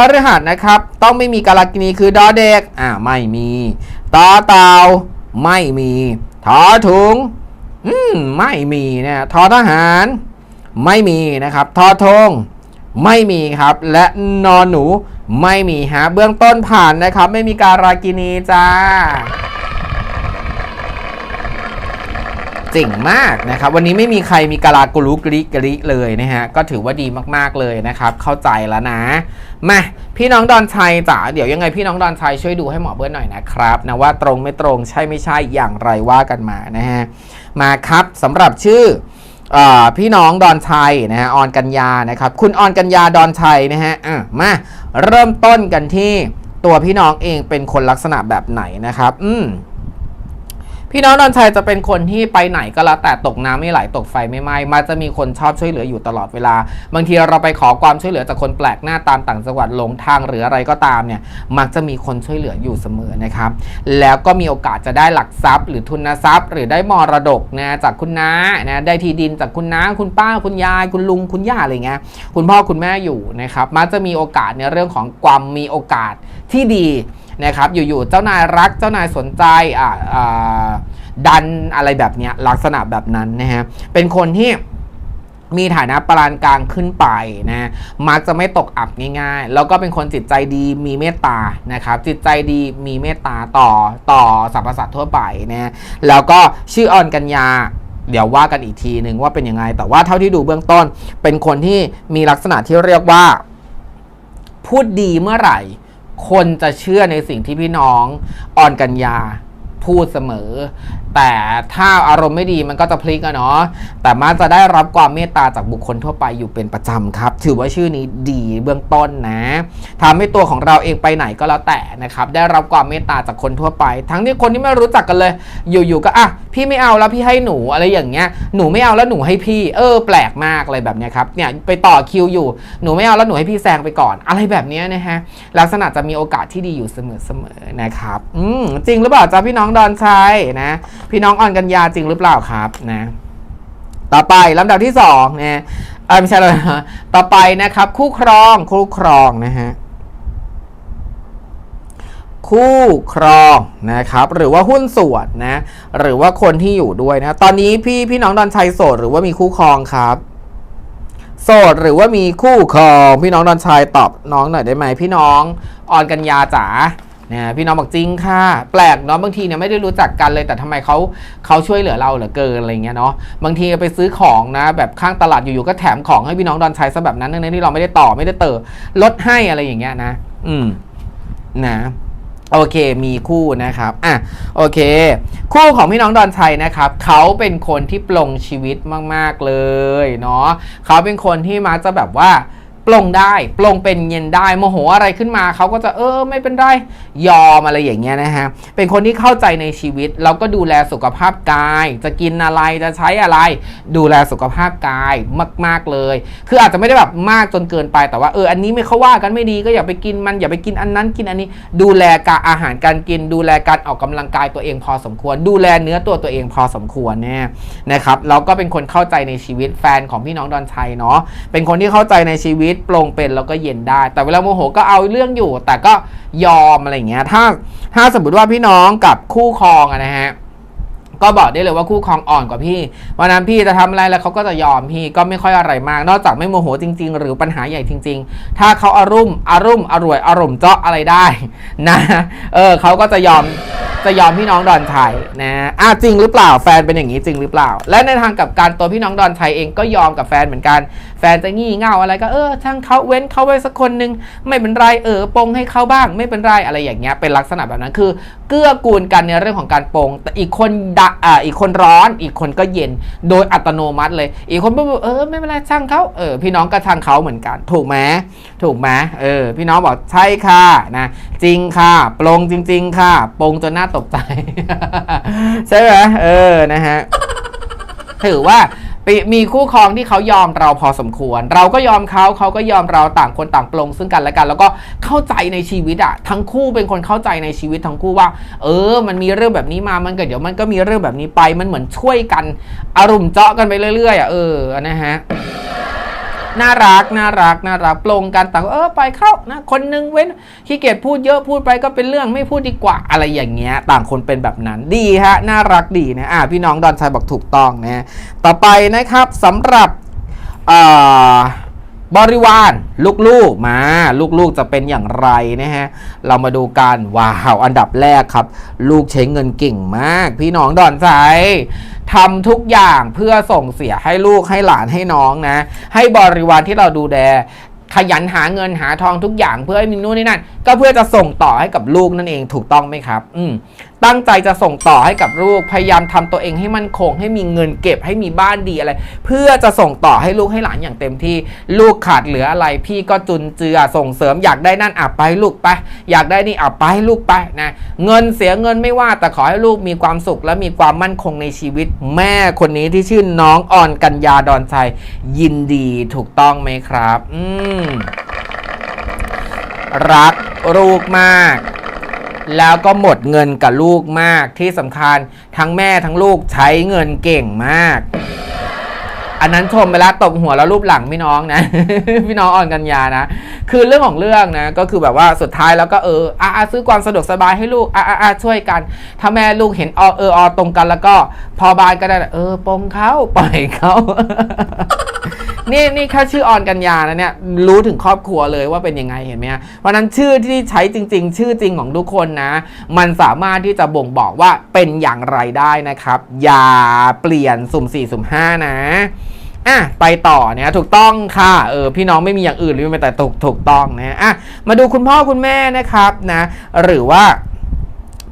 พฤหัสนะครับ ต้องไม่มีกาลกินีคือดอเด็กอ่าไม่มีตอเตาไม่มีทอถุงอืมไม่มีนะทอทหาร ไม่มีนะครับทอทงไม่มีครับ และนอนหนูไม่มีฮะเบื้องต้นผ่านนะครับ ไม่มีการากินีจ้า เจ๋งมากนะครับ วันนี้ไม่มีใครมีกาลากุลุกริกริเลยนะฮะ ก็ถือว่าดีมากๆเลยนะครับ เข้าใจแล้วนะ มา พี่น้องดอนชัยจ๋าเดี๋ยวยังไงพี่น้องดอนชัยช่วยดูให้หมอเบิร์ดหน่อยนะครับนะว่าตรงไม่ตรงใช่ไม่ใช่อย่างไรว่ากันมานะฮะ มาครับสำหรับชื่อพี่น้องดอนชัยนะฮะออนกัญญานะครับ คุณออนกัญญาดอนชัยนะฮะะมาเริ่มต้นกันที่ตัวพี่น้องเองเป็นคนลักษณะแบบไหนนะครับ อืม พี่น้องดอนชัยจะเป็นคนที่ไปไหนก็แล้วแต่ตกน้ำไม่ไหลตกไฟไม่ไหม้มักจะมีคนชอบช่วยเหลืออยู่ตลอดเวลา บางทีเราไปขอความช่วยเหลือจากคนแปลกหน้าตามต่างจังหวัดหลงทางหรืออะไรก็ตามเนี่ยมักจะมีคนช่วยเหลืออยู่เสมอนะครับ แล้วก็มีโอกาสจะได้หลักทรัพย์ หรือทุนทรัพย์ หรือได้มรดกนะจากคุณน้านะได้ที่ดินจากคุณน้าคุณป้าคุณยาย คุณลุงคุณย่าอะไรเงี้ยคุณพ่อคุณแม่อยู่นะครับมักจะมีโอกาสในเรื่องของความมีโอกาสที่ดี นะครับอยู่ๆเจ้านายรักเจ้านายสนใจอ่าอ่าดันอะไรแบบเนี้ยลักษณะแบบนั้นนะฮะเป็นคนที่มีฐานะปรานกลางขึ้นไปนะมักจะไม่ตกอับง่ายๆ แล้วก็เป็นคนจิตใจดีมีเมตตานะครับ จิตใจดีมีเมตตาต่อต่อสรรพสัตว์ทั่วไปนะแล้วก็ชื่อออนกัญญาเดี๋ยวว่ากันอีกทีหนึ่งว่าเป็นยังไง แต่ว่าเท่าที่ดูเบื้องต้น เป็นคนที่มีลักษณะที่เรียกว่า พูดดีเมื่อไหร่ คนจะเชื่อในสิ่งที่พี่น้องออนกัญญาพูดเสมอ แต่ถ้าอารมณ์ไม่ดีมันก็จะพลิกอะเนาะแต่มักจะได้รับความเมตตาจากบุคคลทั่วไปอยู่เป็นประจำครับ ถือว่าชื่อนี้ดีเบื้องต้นนะทำให้ตัวของเราเองไปไหนก็แล้วแต่นะครับ ได้รับความเมตตาจากคนทั่วไป ทั้งที่คนที่ไม่รู้จักกันเลย อยู่ๆก็อะพี่ไม่เอาแล้วพี่ให้หนูอะไรอย่างเงี้ยหนูไม่เอาแล้วหนูให้พี่เออ แปลกมากอะไรแบบเนี้ยครับเนี่ยไปต่อคิวอยู่หนูไม่เอาแล้วหนูให้พี่แซงไปก่อน อะไรแบบเนี้ยนะฮะลักษณะจะมีโอกาสที่ดีอยู่เสมอๆนะครับ อืมจริงหรือเปล่าจ๊ะพี่น้องดอนชัยนะพี่น้องอ่อนกัญญาจริงหรือเปล่าครับนะ ต่อไปลำดับที่สองนะเออไม่ใช่เลยต่อไปนะครับ คู่ครองคู่ครองนะฮะคู่ครองนะครับหรือว่าหุ้นส่วนนะหรือว่าคนที่อยู่ด้วยนะตอนนี้พี่พี่น้องดอนชัยโสดหรือว่ามีคู่ครองครับ โสดหรือว่ามีคู่ครอง พี่น้องดอนชัยตอบน้องหน่อยได้ไหมพี่น้องออนกัญญาจ๋า นี่ยพี่น้องบอกจริงค่ะ แปลกเนาะบางทีเนี่ยไม่ได้รู้จักกันเลยแต่ทำไมเขาเขาช่วยเหลือเราเหลือเกินอะไรเงี้ยเนาะบางทีไปซื้อของนะ แบบข้างตลาดอยู่ๆก็แถมของให้พี่น้องดอนชัยซะแบบนั้นทั้งๆที่เราไม่ได้ต่อไม่ได้เติมลดให้อะไรอย่างเงี้ยนะ อืมนะโอเค มีคู่นะครับ อะ โอเค คู่ของพี่น้องดอนชัยนะครับ เขาเป็นคนที่ปลงชีวิตมาก ๆ เลย เนาะ เขาเป็นคนที่มักจะแบบว่า ปลงได้ปลงเป็นเย็นได้โมโหอะไรขึ้นมาเขาก็จะเออไม่เป็นไรยอมอะไรอย่างเงี้ยนะฮะเป็นคนที่เข้าใจในชีวิตแล้วก็ดูแลสุขภาพกาย จะกินอะไรจะใช้อะไร ดูแลสุขภาพกายมาก ๆเลย คืออาจจะไม่ได้แบบมากจนเกินไปแต่ว่าเอออันนี้ไม่เขาว่ากันไม่ดีก็อย่าไปกินมันอย่าไปกินอันนั้นกินอันนี้ ดูแลการอาหารการกิน ดูแลการออกกำลังกายตัวเองพอสมควร ดูแลเนื้อตัวตัวเองพอสมควรเนี่ยนะครับแล้วก็เป็นคนเข้าใจในชีวิตแฟนของพี่น้องดอนชัยเนาะเป็นคนที่เข้าใจในชีวิตปลงเป็นแล้วก็เย็นได้ แต่เวลาโมโหก็เอาเรื่องอยู่ แต่ก็ยอมอะไรอย่างเงี้ยถ้าถ้าสมมติว่าพี่น้องกับคู่ครองนะฮะก็บอกได้เลยว่าคู่ครองอ่อนกว่าพี่วันนั้นพี่จะทำอะไรแล้วเขาก็จะยอมพี่ก็ไม่ค่อยอะไรมาก นอกจากไม่โมโหจริง ๆ หรือปัญหาใหญ่จริง ๆ ถ้าเขาอารุ่มอารุ่มอร่วยอารมณ์เจาะอะไรได้นะเออเขาก็จะยอมจะยอมพี่น้องดอนชัยนะอะจริงหรือเปล่าแฟนเป็นอย่างนี้จริงหรือเปล่า และในทางกับการตัวพี่น้องดอนชัยเองก็ยอมกับแฟนเหมือนกัน แฟนจะงี่เง่าอะไรก็เออช่างเขาเว้นเขาไว้สักคนหนึงไม่เป็นไรเออปงให้เขาบ้าง ไม่เป็นไรอะไรอย่างเงี้ยเป็นลักษณะแบบนั้นคือ เกื้อกูลกันในเรื่องของการปงแต่อีกคนดะอ่าอีกคนร้อน อีกคนก็เย็นโดยอัตโนมัติเลย อีกคนบอกเออไม่เป็นไรช่างเขาเออพี่น้องก็ช่างเขาเหมือนกัน ถูกไหมถูกไหมเออพี่น้องบอกใช่ค่ะนะจริงค่ะปลงจริง ๆ ค่ะปงจนหน่าตกใจ ใช่ไหมเออนะฮะถือว่ามีคู่ครองที่เขายอมเราพอสมควร เราก็ยอมเขาเขาก็ยอมเราต่างคนต่างปลงซึ่งกันและกัน แล้วก็เข้าใจในชีวิตอะทั้งคู่เป็นคนเข้าใจในชีวิตทั้งคู่ว่า เออ มันมีเรื่องแบบนี้มามันก็เดี๋ยวมันก็มีเรื่องแบบนี้ไปมันเหมือนช่วยกันอารมณ์เจาะกันไปเรื่อยๆอะเออนะฮะ น่ารักน่ารักน่ารักปลงกันต่างเออไปเข้านะคนหนึงเว้นขี้เกียจพูดเยอะพูดไปก็เป็นเรื่องไม่พูดดีกว่าอะไรอย่างเงี้ยต่างคนเป็นแบบนั้นดีฮะน่ารักดีนะอะพี่น้องดอนชายบอกถูกต้องนะต่อไปนะครับสำหรับอ่อ บริวารลูกๆมาลูกๆจะเป็นอย่างไรนะฮะเรามาดูกันว้าวอันดับแรกครับ ลูกใช้เงินเก่งมาก พี่น้องดอนชัยทำทุกอย่างเพื่อส่งเสียให้ลูกให้หลานให้น้องนะ ให้บริวารที่เราดูแลขยันหาเงินหาทองทุกอย่างเพื่อให้มีนู่นนี่นั่นก็เพื่อจะส่งต่อให้กับลูกนั่นเองถูกต้องไหมครับ อืม ตั้งใจจะส่งต่อให้กับลูก พยายามทำตัวเองให้มั่นคง ให้มีเงินเก็บให้มีบ้านดีอะไร เพื่อจะส่งต่อให้ลูกให้หลานอย่างเต็มที่ ลูกขาดเหลืออะไร พี่ก็จุนเจือส่งเสริมอยากได้นั่นอะไปลูกไป อยากได้นี่อะไปลูกไปนะเงินเสียเงินไม่ว่าแต่ขอให้ลูกมีความสุขและมีความมั่นคงในชีวิต แม่คนนี้ที่ชื่อน้องอ่อนกัญญาดอนชัยยินดีถูกต้องไหมครับ อืมรักลูกมาก แล้วก็หมดเงินกับลูกมากที่สำคัญทั้งแม่ทั้งลูกใช้เงินเก่งมาก อันนั้นชมไปแล้วตบหัวแล้วรูปหลังพี่น้องนะ พี่น้องอ่อนกัญญานะ คือเรื่องของเรื่องนะ ก็คือแบบว่าสุดท้ายแล้วก็เอออะอะซื้อความสะดวกสบายให้ลูกอะอะอะช่วยกัน ถ้าแม่ลูกเห็นออเอออตรงกันแล้วก็พอบานก็ได้ เออปลงเขาปล่อยเขา นี่นี่แค่ชื่อออนกัญญานะเนี่ยรู้ถึงครอบครัวเลยว่าเป็นยังไงเห็นไหมฮะเพราะนั้นชื่อที่ใช้จริง ๆ ชื่อจริงของทุกคนนะ มันสามารถที่จะบ่งบอกว่าเป็นอย่างไรได้นะครับ อย่าเปลี่ยนสุ่ม4สุ่ม5นะอะไปต่อเนี่ยถูกต้องค่ะเออพี่น้องไม่มีอย่างอื่นหรือไม่แต่ถูกถูกต้องนะอะมาดูคุณพ่อคุณแม่นะครับนะ หรือว่า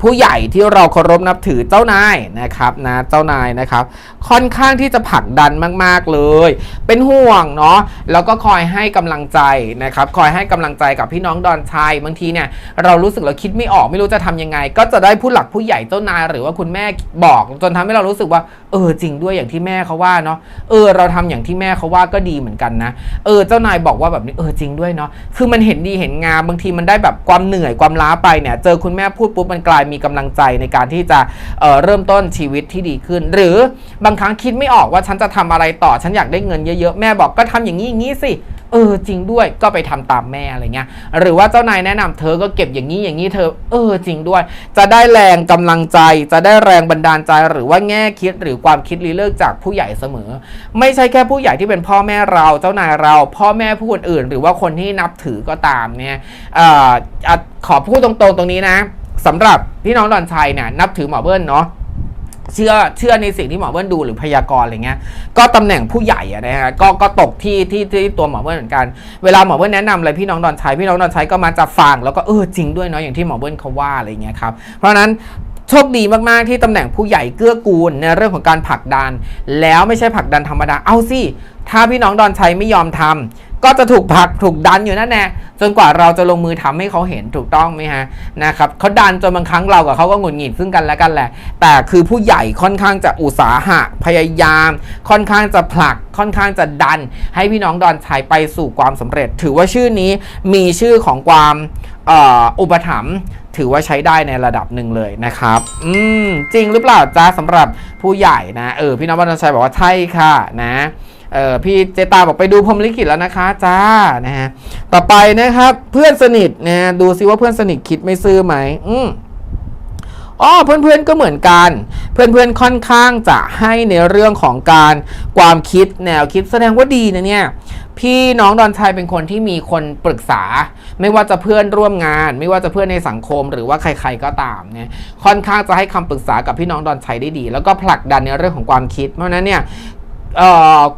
ผู้ใหญ่ที่เราเคารพนับถือเจ้านายนะครับนะเจ้านายนะครับ ค่อนข้างที่จะผลักดันมาก ๆเลย เป็นห่วงเนาะแล้วก็คอยให้กำลังใจนะครับ คอยให้กำลังใจกับพี่น้องดอนชัยบางทีเนี่ยเรารู้สึกเราคิดไม่ออกไม่รู้จะทำยังไง ก็จะได้ผู้หลักผู้ใหญ่เจ้านายหรือว่าคุณแม่บอก จนทำให้เรารู้สึกว่าเออจริงด้วยอย่างที่แม่เขาว่าเนาะเออเราทำอย่างที่แม่เขาว่าก็ดีเหมือนกันนะ เออเจ้านายบอกว่าแบบนี้เออจริงด้วยเนาะคือมันเห็นดีเห็นงามบางทีมันได้แบบความเหนื่อยความล้าไปเนี่ยเจอคุณแม่พูดปุ๊บมันกลายมีกำลังใจในการที่จะเเริ่มต้นชีวิตที่ดีขึ้น หรือบางครั้งคิดไม่ออกว่าฉันจะทำอะไรต่อฉันอยากได้เงินเยอะๆ แม่บอกก็ทำอย่างนี้อย่างนี้สิเออจริงด้วยก็ไปทำตามแม่อะไรเงี้ยหรือว่าเจ้านายแนะนำเธอก็เก็บอย่างนี้อย่างนี้เธอ เออจริงด้วย จะได้แรงกำลังใจ จะได้แรงบันดาลใจ หรือว่าแง่คิดหรือความคิดรีเลิกจากผู้ใหญ่เสมอ ไม่ใช่แค่ผู้ใหญ่ที่เป็นพ่อแม่เราเจ้านายเรา พ่อแม่ผู้อื่น หรือว่าคนที่นับถือก็ตามเนี่ยเออขอพูดตรงๆตรงนี้นะ สำหรับพี่น้องดอนชัยเนี่ยนับถือหมอเบิ้ลเนาะเชื่อเชื่อในสิ่งที่หมอเบิ้ลดูหรือพยากรณ์อะไรเงี้ย ก็ตำแหน่งผู้ใหญ่อะนะฮะก็ก็ตกที่ที่ที่ตัวหมอเบิ้ลเหมือนกัน เวลาหมอเบิ้ลแนะนำอะไรพี่น้องดอนชัยพี่น้องดอนชัยก็มาจะฟังแล้วก็เออจริงด้วยเนาะอย่างที่หมอเบิ้ลเขาว่าอะไรเงี้ยครับ เพราะฉะนั้นโชคดีมาก ๆ ที่ตำแหน่งผู้ใหญ่เกื้อกูลในเรื่องของการผลักดัน แล้วไม่ใช่ผลักดันธรรมดา เอาสิ ถ้าพี่น้องดอนชัยไม่ยอมทำก็จะถูกผลักถูกดันอยู่นั่นแน่จนกว่าเราจะลงมือทำให้เขาเห็นถูกต้องไหมฮะนะครับเขาดันจนบางครั้งเรากับเขาก็หงุดหงิดซึ่งกันและกันแหละ แต่คือผู้ใหญ่ค่อนข้างจะอุตสาหะพยายาม ค่อนข้างจะผลักค่อนข้างจะดัน ให้พี่น้องดอนชัยไปสู่ความสำเร็จ ถือว่าชื่อนี้มีชื่อของความอุปถัมภ์ถือว่าใช้ได้ในระดับหนึ่งเลยนะครับ อืม จริงหรือเปล่าจ้าสำหรับผู้ใหญ่นะ เออ พี่น้องดอนชัยบอกว่าใช่ค่ะนะ เออพี่เจตาบอกไปดูพรมลิขิตแล้วนะคะจ้านะฮะต่อไปนะครับเพื่อนสนิทนะฮะดูซิว่าเพื่อนสนิทคิดไม่ซื่อไหมอืมอ๋อเพื่อนๆก็เหมือนกัน เพื่อนๆค่อนข้างจะให้ในเรื่องของการความคิดแนวคิดแสดงว่าดีนะเนี่ยพี่น้องดอนชัยเป็นคนที่มีคนปรึกษา ไม่ว่าจะเพื่อนร่วมงาน ไม่ว่าจะเพื่อนในสังคมหรือว่าใคร ๆก็ตามเนี่ยค่อนข้างจะให้คำปรึกษากับพี่น้องดอนชัยได้ดี แล้วก็ผลักดันในเรื่องของความคิด เพราะนั้นเนี่ย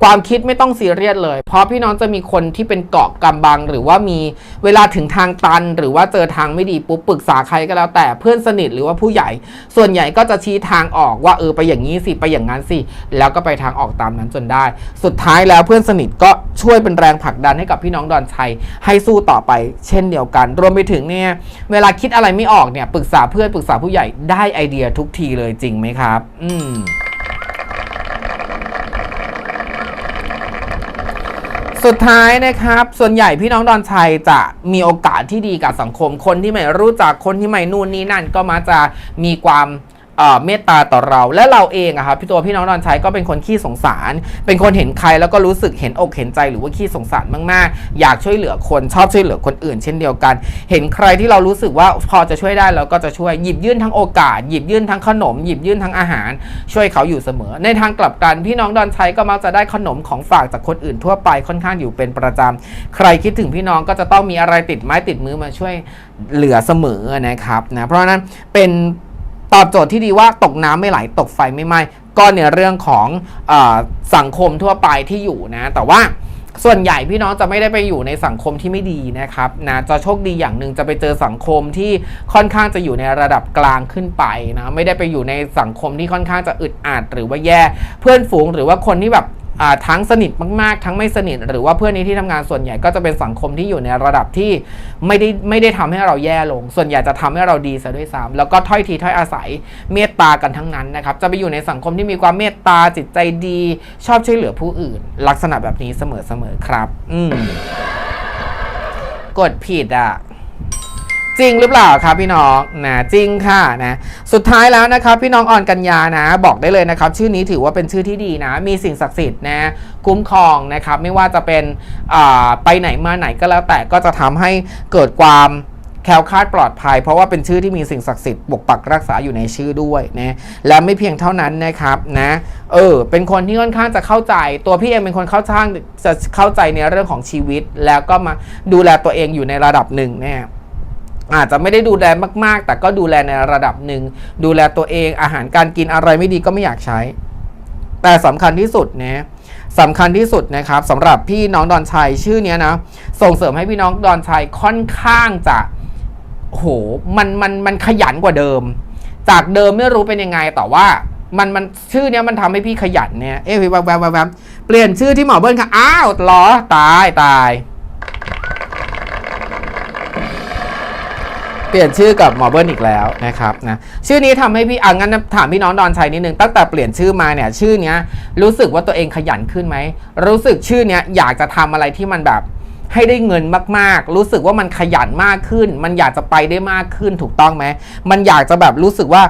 ความคิดไม่ต้องซีเรียสเลย เพราะพี่น้องจะมีคนที่เป็นเกาะกำบัง หรือว่ามีเวลาถึงทางตัน หรือว่าเจอทางไม่ดีปุ๊บปรึกษาใครก็แล้วแต่เพื่อนสนิทหรือว่าผู้ใหญ่ ส่วนใหญ่ก็จะชี้ทางออกว่าเออไปอย่างนี้สิไปอย่างนั้นสิแล้วก็ไปทางออกตามนั้นจนได้ สุดท้ายแล้วเพื่อนสนิทก็ช่วยเป็นแรงผลักดันให้กับพี่น้องดอนชัยให้สู้ต่อไป เช่นเดียวกัน รวมไปถึงเนี่ยเวลาคิดอะไรไม่ออกเนี่ยปรึกษาเพื่อนปรึกษาผู้ใหญ่ได้ไอเดียทุกทีเลยจริงไหมครับ อืม สุดท้ายนะครับ ส่วนใหญ่พี่น้องดอนชัยจะมีโอกาสที่ดีกับสังคม คนที่ไม่รู้จักคนที่ไม่นู่นนี่นั่นก็มักจะมีความ เอ่อเมตตาต่อเรา และเราเองอะครับพี่ตัวพี่น้องดอนชัยก็เป็นคนขี้สงสาร เป็นคนเห็นใครแล้วก็รู้สึกเห็นอกเห็นใจหรือว่าขี้สงสารมากๆ อยากช่วยเหลือคนชอบช่วยเหลือคนอื่น เช่นเดียวกัน เห็นใครที่เรารู้สึกว่าพอจะช่วยได้เราก็จะช่วยหยิบยื่นทั้งโอกาส หยิบยื่นทั้งขนม หยิบยื่นทั้งอาหาร ช่วยเขาอยู่เสมอ ในทางกลับกันพี่น้องดอนชัยก็มักจะได้ขนมของฝากจากคนอื่นทั่วไปค่อนข้างอยู่เป็นประจำใครคิดถึงพี่น้องก็จะต้องมีอะไรติดไม้ติดมือมาช่วยเหลือเสมอนะครับนะเพราะฉะนั้นเป็น ตอบโจทย์ที่ดีว่าตกน้ำไม่ไหลตกไฟไม่ไหม้ก็ในเรื่องของอสังคมทั่วไปที่อยู่นะ แต่ว่าส่วนใหญ่พี่น้องจะไม่ได้ไปอยู่ในสังคมที่ไม่ดีนะครับนะจะโชคดีอย่างหนึ่งจะไปเจอสังคมที่ค่อนข้างจะอยู่ในระดับกลางขึ้นไปนะไม่ได้ไปอยู่ในสังคมที่ค่อนข้างจะอึดอัดหรือว่าแย่ เพื่อนฝูงหรือว่าคนที่แบบ ทั้งสนิทมากๆ ทั้งไม่สนิท หรือว่าเพื่อนในที่ทำงานส่วนใหญ่ก็จะเป็นสังคมที่อยู่ในระดับที่ไม่ได้ไม่ได้ทำให้เราแย่ลง ส่วนใหญ่จะทำให้เราดีซะด้วยซ้ำแล้วก็ถ้อยทีถ้อยอาศัยเมตตากันทั้งนั้นนะครับจะไปอยู่ในสังคมที่มีความเมตตาจิตใจดี ชอบช่วยเหลือผู้อื่น ลักษณะแบบนี้เสมอๆครับ อืมกดผิดอะ จริงหรือเปล่าครับพี่น้องนะจริงค่ะนะสุดท้ายแล้วนะครับพี่น้องอ่อนกัญญานะบอกได้เลยนะครับ ชื่อนี้ถือว่าเป็นชื่อที่ดีนะ มีสิ่งศักดิ์สิทธิ์นะคุ้มครองนะครับ ไม่ว่าจะเป็นอ่าไปไหนมาไหนก็แล้วแต่ก็จะทำให้เกิดความแคล้วคลาดปลอดภัย เพราะว่าเป็นชื่อที่มีสิ่งศักดิ์สิทธิ์ปกปักรักษาอยู่ในชื่อด้วยนะและไม่เพียงเท่านั้นนะครับนะเออเป็นคนที่ค่อนข้างจะเข้าใจ ตัวพี่เองเป็นคนเข้าช่างจะเข้าใจในเรื่องของชีวิต แล้วก็มาดูแลตัวเองอยู่ในระดับหนึ่งเนี่ย อาจจะไม่ได้ดูแลมากๆ แต่ก็ดูแลในระดับหนึ่ง ดูแลตัวเองอาหารการกินอะไรไม่ดีก็ไม่อยากใช้ แต่สำคัญที่สุดนะสำคัญที่สุดนะครับสำหรับพี่น้องดอนชัยชื่อเนี้ยนะส่งเสริมให้พี่น้องดอนชัยค่อนข้างจะโหมันมันมันขยันกว่าเดิม จากเดิมไม่รู้เป็นยังไงแต่ว่ามันมันชื่อเนี้ยมันทำให้พี่ขยันเนี่ยเอ๊ะแวบแวบแวบแวเปลี่ยนชื่อที่หมอเบิ้ลค่ะอ้าวหรอตายตาย เปลี่ยนชื่อกับหมอเบิ้ลอีกแล้วนะครับนะชื่อนี้ทำให้พี่อะงั้นถามพี่น้องดอนชัยนิดนึงตั้งแต่เปลี่ยนชื่อมาเนี่ยชื่อเนี้ยรู้สึกว่าตัวเองขยันขึ้นไหมรู้สึกชื่อเนี้ยอยากจะทำอะไรที่มันแบบให้ได้เงินมากๆ รู้สึกว่ามันขยันมากขึ้น มันอยากจะไปได้มากขึ้นถูกต้องไหมมันอยากจะแบบรู้สึกว่า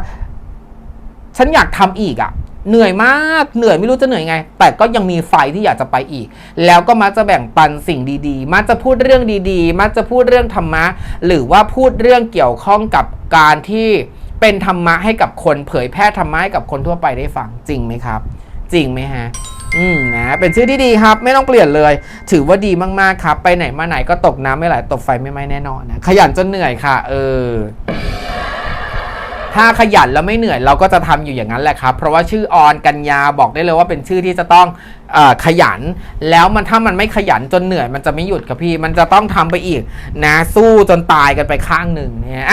ฉันอยากทำอีกอะ่ะ เหนื่อยมากเหนื่อยไม่รู้จะเหนื่อยไง แต่ก็ยังมีไฟที่อยากจะไปอีก แล้วก็มักจะแบ่งปันสิ่งดีๆ มักจะพูดเรื่องดีๆ มักจะพูดเรื่องธรรมะ หรือว่าพูดเรื่องเกี่ยวข้องกับการที่เป็นธรรมะให้กับคนเผยแพร่ธรรมะให้กับคนทั่วไปได้ฟังจริงไหมครับ จริงไหมฮะอืมนะเป็นชื่อที่ดีครับ ไม่ต้องเปลี่ยนเลย ถือว่าดีมากๆครับ ไปไหนมาไหนก็ตกน้ำไม่ไหลตกไฟไม่ไหม้แน่นอนนะขยันจนเหนื่อยค่ะ เออ ถ้าขยันแล้วไม่เหนื่อยเราก็จะทำอยู่อย่างนั้นแหละครับ เพราะว่าชื่อออนกัญญาบอกได้เลยว่าเป็นชื่อที่จะต้องอขยัน แล้วมันถ้ามันไม่ขยันจนเหนื่อยมันจะไม่หยุดครับพี่ มันจะต้องทำไปอีกนะสู้จนตายกันไปข้างหนึ่งเนี่ย